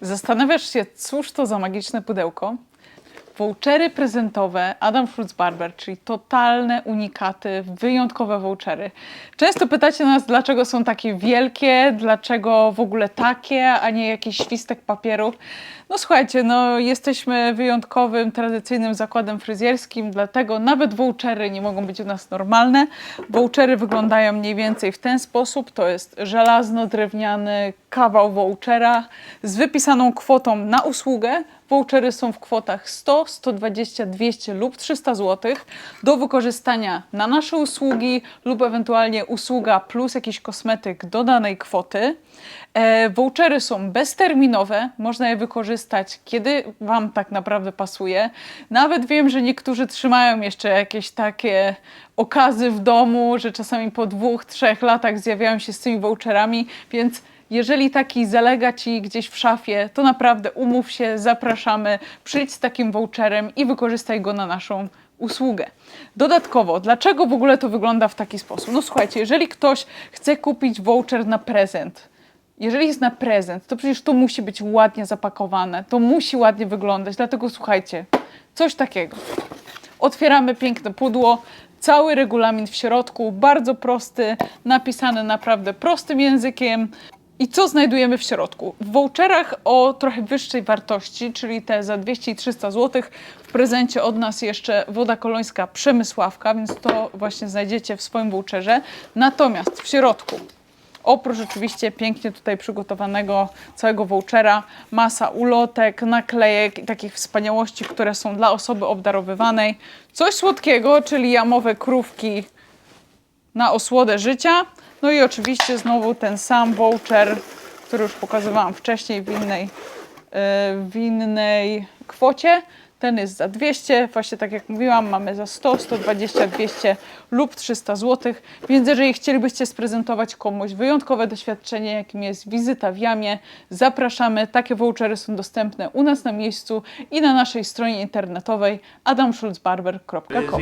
Zastanawiasz się, cóż to za magiczne pudełko? Vouchery prezentowe Adam Schultz Barber, czyli totalne unikaty, wyjątkowe vouchery. Często pytacie nas, dlaczego są takie wielkie, dlaczego w ogóle takie, a nie jakiś świstek papieru. No słuchajcie, no jesteśmy wyjątkowym, tradycyjnym zakładem fryzjerskim, dlatego nawet vouchery nie mogą być u nas normalne. Vouchery wyglądają mniej więcej w ten sposób. To jest żelazno-drewniany kawał vouchera z wypisaną kwotą na usługę. Vouchery są w kwotach 100, 120, 200 lub 300 zł do wykorzystania na nasze usługi lub ewentualnie usługa plus jakiś kosmetyk do danej kwoty. E, vouchery są bezterminowe, można je wykorzystać kiedy Wam tak naprawdę pasuje. Nawet wiem, że niektórzy trzymają jeszcze jakieś takie okazy w domu, że czasami po dwóch, trzech latach zjawiają się z tymi voucherami, więc jeżeli taki zalega Ci gdzieś w szafie, to naprawdę umów się, zapraszamy, przyjdź z takim voucherem i wykorzystaj go na naszą usługę. Dodatkowo, dlaczego w ogóle to wygląda w taki sposób? No słuchajcie, jeżeli ktoś chce kupić voucher na prezent, jeżeli jest na prezent, to przecież to musi być ładnie zapakowane, to musi ładnie wyglądać, dlatego słuchajcie, coś takiego. Otwieramy piękne pudło, cały regulamin w środku, bardzo prosty, napisany naprawdę prostym językiem. I co znajdujemy w środku? W voucherach o trochę wyższej wartości, czyli te za 200 i 300 zł, w prezencie od nas jeszcze woda kolońska Przemysławka, więc to właśnie znajdziecie w swoim voucherze. Natomiast w środku Oprócz oczywiście pięknie tutaj przygotowanego całego vouchera, masa ulotek, naklejek i takich wspaniałości, które są dla osoby obdarowywanej. Coś słodkiego, czyli jamowe krówki na osłodę życia. No i oczywiście znowu ten sam voucher, który już pokazywałam wcześniej w innej, yy, w innej kwocie. Ten jest za 200, właśnie tak jak mówiłam, mamy za 100, 120, 200 lub 300 zł. Więc jeżeli chcielibyście sprezentować komuś wyjątkowe doświadczenie, jakim jest wizyta w Jamie, zapraszamy. Takie vouchery są dostępne u nas na miejscu i na naszej stronie internetowej adamschulzbarber.com.